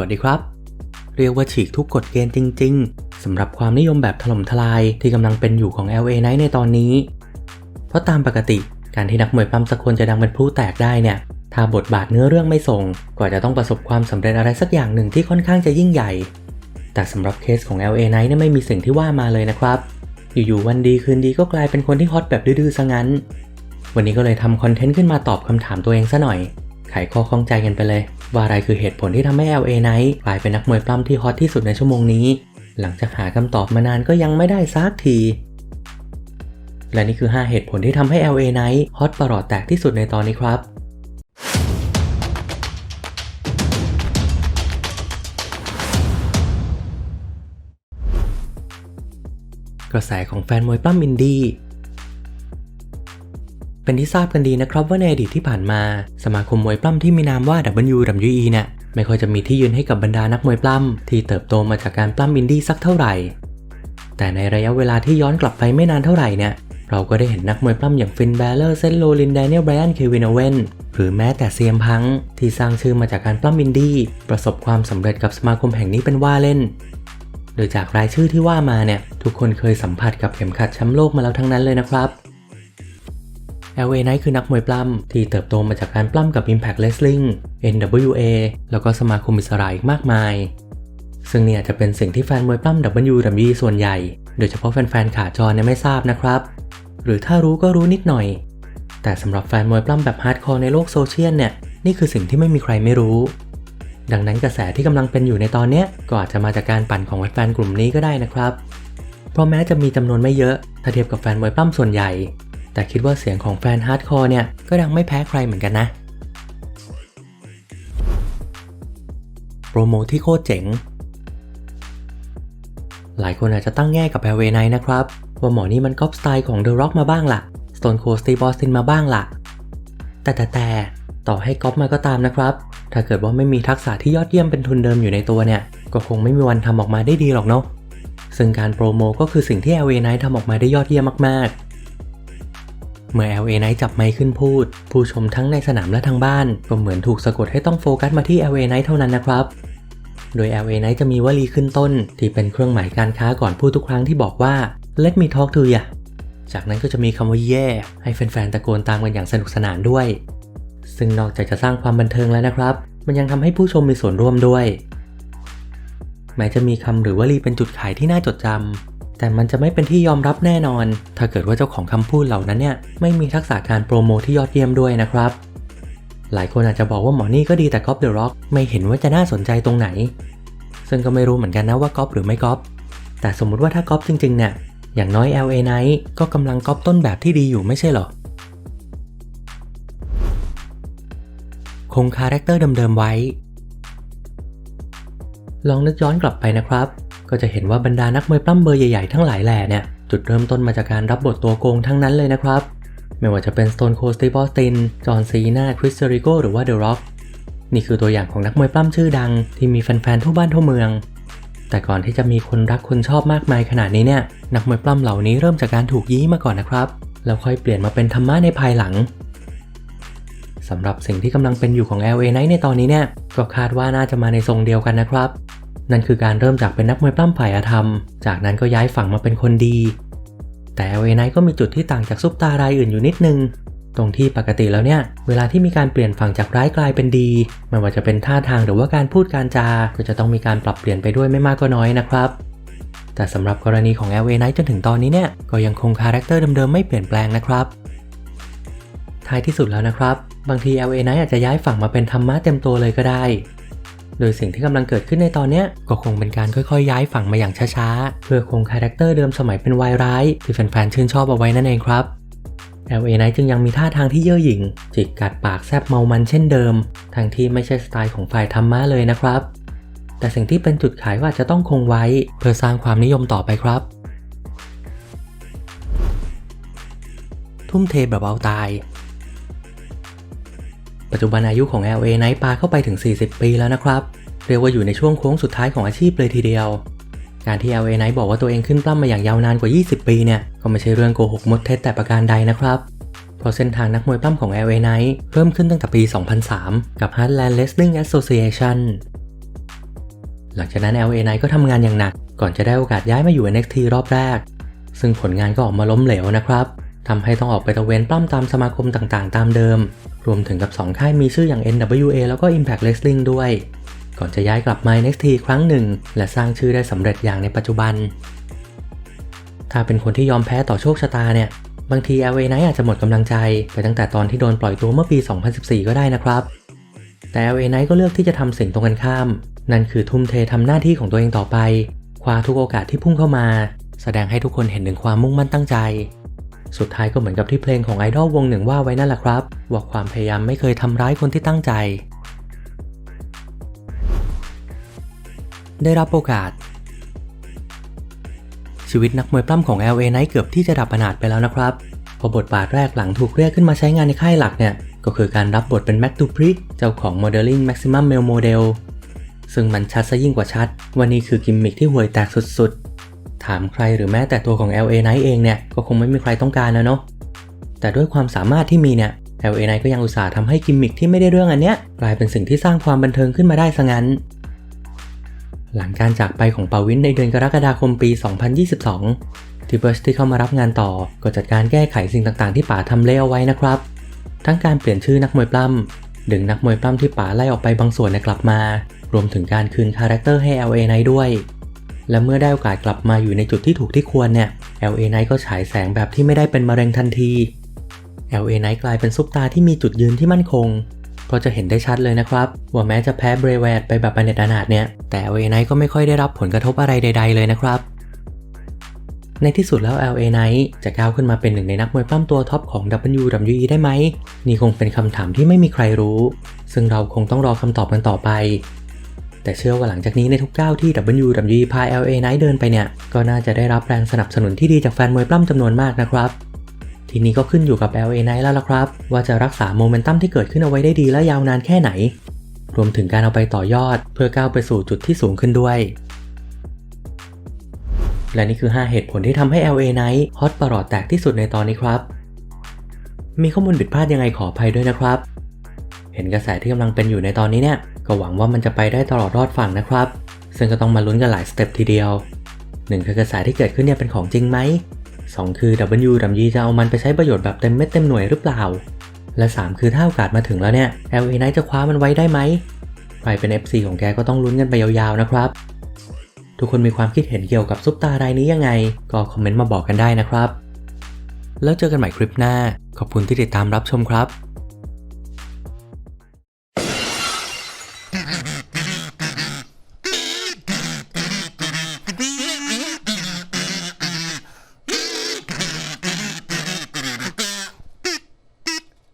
วัสดีครับ เรียกว่าฉีกทุกกฎเกณฑ์จริง ๆสำหรับความนิยมแบบถล่มทลายที่กำลังเป็นอยู่ของ LA Knight ในตอนนี้ เพราะตามปกติการที่นักมวยปั้มสักคนจะดังเป็นพลุแตกได้เนี่ย ถ้าบทบาทเนื้อเรื่องไม่ส่งก็อาจจะต้องประสบความสำเร็จอะไรสักอย่างหนึ่งที่ค่อนข้างจะยิ่งใหญ่ แต่สำหรับเคสของ LA Knight เนี่ยไม่มีสิ่งที่ว่ามาเลยนะครับ อยู่ๆวันดีคืนดีก็กลายเป็นคนที่ฮอตแบบดื้อๆซะงั้น วันนี้ก็เลยทำคอนเทนต์ขึ้นมาตอบคำถามตัวเองซะหน่อย ไขข้อข้องใจกันไปเลย ว่าอะไรคือเหตุผลที่ทำให้ LA Knight กลายเป็นนักมวยปล้ำที่ฮอตที่สุดในชั่วโมงนี้ หลังจากหาคำตอบมานานก็ยังไม่ได้ซักที และนี่คือ 5 เหตุผลที่ทำให้ LA Knight ฮอตประหลอดแตกที่สุดในตอนนี้ครับกระแสของแฟนมวยปล้ำอินดี้ เป็นที่ทราบกันดีนะครับว่าในอดีตที่ผ่านมา สมาคมมวยปล้ำที่มีนามว่า WWE เนี่ยไม่ค่อยจะมีที่ยืนให้กับบรรดานักมวยปล้ำที่เติบโตมาจากการปล้ำอินดี้สักเท่าไหร่ แต่ในระยะเวลาที่ย้อนกลับไปไม่นานเท่าไหร่เนี่ยเราก็ได้เห็นนักมวยปล้ำอย่างฟินแบลเลอร์เซนโลลินแดเนียลไบรอันเควินเวนหรือแม้แต่เซียมพังที่สร้างชื่อมาจากการปล้ำอินดี้ประสบความสำเร็จกับสมาคมแห่งนี้เป็นว่าเล่น โดยจากรายชื่อที่ว่ามาเนี่ยทุกคนเคยสัมผัสกับเข็มขัดแชมป์โลกมาแล้วทั้งนั้นเลยนะครับ LA Knight คือนักมวยปล้ำที่เติบโตมาจากการปล้ำกับ Impact Wrestling NWA แล้วก็สมาคมอิสระอีกมากมาย ซึ่งเนี่ยจะเป็นสิ่งที่แฟนมวยปล้ำ WWE ส่วนใหญ่ โดยเฉพาะแฟนๆ ขาจรเนี่ยไม่ทราบนะครับ หรือถ้ารู้ก็รู้นิดหน่อย แต่สำหรับแฟนมวยปล้ำแบบฮาร์ดคอร์ในโลกโซเชียลเนี่ยนี่คือสิ่งที่ไม่มีใครไม่รู้ ดังนั้นกระแสที่กำลังเป็นอยู่ในตอนนี้ก็อาจจะมาจากการปั่นของแฟนๆกลุ่มนี้ก็ได้นะครับ เพราะแม้จะมีจำนวนไม่เยอะถ้าเทียบกับแฟนมวยปล้ำส่วนใหญ่ แต่คิดว่าเสียงของแฟนฮาร์ดคอร์เนี่ย ก็ดังไม่แพ้ใครเหมือนกันนะ โปรโมที่โคตรเจ๋ง หลายคนอาจจะตั้งแง่กับแ l เวไนนะครับ ว่าหมอนี่มันก๊อปสไตล์ของ The Rock มาบ้างละ่ะ Stone Cold Steve Austin มาบ้างละ่ะ แต่แต่แต่ต่อให้ก๊อปมาก็ตามนะครับ ถ้าเกิดว่าไม่มีทักษะที่ยอดเยี่ยมเป็นทุนเดิมอยู่ในตัวเนี่ย ก็คงไม่มีวันทำออกมาได้ดีหรอกเนาะซึ่งการโปรโมก็คือสิ่งที่ LA Knight ทำออกมาได้ยอดเยี่ยมมากๆ เมื่อ LA Knight จับไมค์ขึ้นพูด ผู้ชมทั้งในสนามและทางบ้าน ก็เหมือนถูกสะกดให้ต้องโฟกัสมาที่ LA Knight เท่านั้นนะครับ โดย LA Knight จะมีวลีขึ้นต้น ที่เป็นเครื่องหมายการค้าก่อนพูดทุกครั้งที่บอกว่า let me talk to ya จากนั้นก็จะมีคำว่า yeah ให้แฟนๆตะโกนตามกันอย่างสนุกสนานด้วย ซึ่งนอกจากจะสร้างความบันเทิงแล้วนะครับ มันยังทำให้ผู้ชมมีส่วนร่วมด้วย แม้จะมีคำหรือวลีเป็นจุดขายที่น่าจดจำ แต่มันจะไม่เป็นที่ยอมรับแน่นอน ถ้าเกิดว่าเจ้าของคำพูดเหล่านั้นเนี่ยไม่มีทักษะการโปรโมทที่ยอดเยี่ยมด้วยนะครับ หลายคนอาจจะบอกว่าหมอนี่ก็ดีแต่ก๊อปเดอะร็อกไม่เห็นว่าจะน่าสนใจตรงไหน ซึ่งก็ไม่รู้เหมือนกันนะว่าก๊อปหรือไม่ก๊อปแต่สมมุติว่าถ้าก๊อปจริงๆเนี่ยอย่างน้อย LA Night ก็กำลังก๊อปต้นแบบที่ดีอยู่ไม่ใช่หรอคงคาแรคเตอร์เดิมๆไว้ ลองนึกย้อนกลับไปนะครับ ก็จะเห็นว่าบรรดานักมวยปล้ำเบอร์ใหญ่ๆทั้งหลายแหล่เนี่ยจุดเริ่มต้นมาจากการรับบทตัวโกงทั้งนั้นเลยนะครับ ไม่ว่าจะเป็น Stone Cold Steve Austin จอห์นซีนาคริสเตริโกหรือว่า The Rock นี่คือตัวอย่างของนักมวยปล้ำชื่อดัง ที่มีแฟนๆทั่วบ้านทั่วเมือง แต่ก่อนที่จะมีคนรักคนชอบมากมายขนาดนี้เนี่ยนักมวยปล้ำเหล่านี้เริ่มจากการถูกยี้มาก่อนนะครับแล้วค่อยเปลี่ยนมาเป็นธรรมะในภายหลังสำหรับสิ่งที่กำลังเป็นอยู่ของ LA Knight ในตอนนี้เนี่ยก็คาดว่าน่าจะมาในทรงเดียวกันนะครับ นั่นคือการเริ่มจากเป็นนักมวยปล้ำฝ่ายอธรรม จากนั้นก็ย้ายฝั่งมาเป็นคนดี แต่ LA Knight ก็มีจุดที่ต่างจากซุปตารายอื่นอยู่นิดนึง ตรงที่ปกติแล้วเนี่ย เวลาที่มีการเปลี่ยนฝั่งจากร้ายกลายเป็นดี ไม่ว่าจะเป็นท่าทางหรือว่าการพูดการจา ก็จะต้องมีการปรับเปลี่ยนไปด้วยไม่มากก็น้อยนะครับ แต่สำหรับกรณีของ LA Knight จนถึงตอนนี้เนี่ยก็ยังคงคาแรคเตอร์เดิมๆไม่เปลี่ยนแปลงนะครับท้ายที่สุดแล้วนะครับ บางที LA Knight อาจจะย้ายฝั่งมาเป็นธรรมะเต็มตัวเลยก็ได้ โดยสิ่งที่กำลังเกิดขึ้นในตอนนี้ก็คงเป็นการค่อยๆ ย้ายฝั่งมาอย่างช้าๆ เพื่อคงคาแรคเตอร์เดิมสมัยเป็นวายร้าย ที่แฟนๆชื่นชอบเอาไว้นั่นเองครับ LA Knight จึงยังมีท่าทางที่เย่อหยิ่ง จิกกัดปากแซบเมามันเช่นเดิม ทั้งที่ไม่ใช่สไตล์ของฝ่ายธรรมะเลยนะครับ แต่สิ่งที่เป็นจุดขายว่าจะต้องคงไว้ เพื่อสร้างความนิยมต่อไปครับ ทุ่มเทแบบเอาตาย ปัจจุบันอายุของ LA Knight ปาเข้าไปถึง 40 ปีแล้วนะครับ เรียกว่าอยู่ในช่วงโค้งสุดท้ายของอาชีพเลยทีเดียว การที่ LA Knight บอกว่าตัวเองขึ้นปล้ำมาอย่างยาวนานกว่า 20 ปีเนี่ย ก็ไม่ใช่เรื่องโกหกมดเท็จแต่ประการใดนะครับ เพราะเส้นทางนักมวยปล้ำของ LA Knight เริ่มขึ้นตั้งแต่ปี 2003 กับ Heartland Wrestling Association หลังจากนั้น LA Knight ก็ทำงานอย่างหนัก ก่อนจะได้โอกาสย้ายมาอยู่ NXT รอบแรก ซึ่งผลงานก็ออกมาล้มเหลวนะครับ ทำให้ต้องออกไปตะเวนปล้ำตามสมาคมต่างๆ ตามเดิม รวมถึงกับ 2 ค่ายมีชื่ออย่าง NWA แล้วก็ Impact Wrestling ด้วย ก่อนจะย้ายกลับมา NXT ครั้งหนึ่ง และสร้างชื่อได้สำเร็จอย่างในปัจจุบัน ถ้าเป็นคนที่ยอมแพ้ต่อโชคชะตาเนี่ย บางที LA Knight อาจจะหมดกำลังใจ ไปตั้งแต่ตอนที่โดนปล่อยตัวเมื่อปี 2014 ก็ได้นะครับ แต่ LA Knight ก็เลือกที่จะทำสิ่งตรงกันข้าม นั่นคือทุ่มเททำหน้าที่ของตัวเองต่อไป คว้าทุกโอกาสที่พุ่งเข้ามา แสดงให้ทุกคนเห็นถึงความมุ่งมั่นตั้งใจ สุดท้ายก็เหมือนกับที่เพลงของไอดอลวงหนึ่งว่าไว้นั่นแหละครับ ว่าความพยายามไม่เคยทำร้ายคนที่ตั้งใจ ได้รับโอกาส ชีวิตนักมวยปล้ำของ LA Knight เกือบที่จะดับอนาถไปแล้วนะครับ พอบทบาทแรกหลังถูกเรียกขึ้นมาใช้งานในค่ายหลักเนี่ย ก็คือการรับบทเป็นแม็กตูพริกเจ้าของ Modeling Maximum Male Model ซึ่งมันชัดซะยิ่งกว่าชัดว่านี่คือกิมมิคที่ห่วยแตกสุดๆ ถามใครหรือแม้แต่ตัวของ LA Knight เองเนี่ยก็คงไม่มีใครต้องการแล้วเนาะแต่ด้วยความสามารถที่มีเนี่ย LA Knight ก็ยังอุตส่าห์ทำให้กิมมิคที่ไม่ได้เรื่องอันเนี้ยกลายเป็นสิ่งที่สร้างความบันเทิงขึ้นมาได้ซะงั้น หลังการจากไปของปาวินในเดือนกรกฎาคมปี 2022ที่เบิร์ชที่เข้ามารับงานต่อก็จัดการแก้ไขสิ่งต่างๆที่ป๋าทำเลเอาไว้นะครับ ทั้งการเปลี่ยนชื่อนักมวยปล้ำดึงนักมวยปล้ำที่ป๋าไล่ออกไปบางส่วนกลับมา รวมถึงการคืนคาแรคเตอร์ให้ LA Knight ด้วย และเมื่อได้โอกาสกลับมาอยู่ในจุดที่ถูกที่ควรเนี่ย LA Knight ก็ฉายแสงแบบที่ไม่ได้เป็นมะเร็งทันที LA Knight กลายเป็นซุปตาร์ที่มีจุดยืนที่มั่นคง เพราะจะเห็นได้ชัดเลยนะครับ ว่าแม้จะแพ้เบรเวตไปแบบอเนจอนาถเนี่ย แต่ LA Knight ก็ไม่ค่อยได้รับผลกระทบอะไรใด ๆ เลยนะครับ ในที่สุดแล้ว LA Knight จะก้าวขึ้นมาเป็นหนึ่งในนักมวยปล้ำตัวท็อปของ WWE ได้ไหมนี่คงเป็นคำถามที่ไม่มีใครรู้ ซึ่งเราคงต้องรอคำตอบกันต่อไป แต่เชื่อว่าหลังจากนี้ในทุกเก้าที่ WWE พา LA Knight เดินไปเนี่ย ก็น่าจะได้รับแรงสนับสนุนที่ดีจากแฟนมวยปล้ำจำนวนมากนะครับ ทีนี้ก็ขึ้นอยู่กับ LA Knight แล้วล่ะครับ ว่าจะรักษาโมเมนตัมที่เกิดขึ้นเอาไว้ได้ดีและยาวนานแค่ไหน รวมถึงการเอาไปต่อยอด เพื่อก้าวไปสู่จุดที่สูงขึ้นด้วย และนี่คือ 5 เหตุผลที่ทำให้ LA Knight ฮอตประหลอดแตกที่สุดในตอนนี้ครับ มีข้อมูลผิดพลาดยังไงขออภัยด้วยนะครับ เห็นกระแสที่กำลังเป็นอยู่ในตอนนี้เนี่ย ก็หวังว่ามันจะไปได้ตลอดรอดฝั่งนะครับ ซึ่งก็ต้องมาลุ้นกันหลายสเต็ปทีเดียว 1 คือกระแสที่เกิดขึ้นเนี่ยเป็นของจริงไหม 2 คือ WWE จะเอามันไปใช้ประโยชน์แบบเต็มเม็ดเต็มหน่วยหรือเปล่า และ 3 คือถ้าโอกาสมาถึงแล้วเนี่ย LA Knight จะคว้ามันไว้ได้ไหม ใครเป็น FC ของแกก็ต้องลุ้นกันไปยาวๆนะครับ ทุกคนมีความคิดเห็นเกี่ยวกับซุปตารายนี้ยังไง ก็คอมเมนต์มาบอกกันได้นะครับ แล้วเจอกันใหม่คลิปหน้า ขอบคุณที่ติดตามรับชมครับ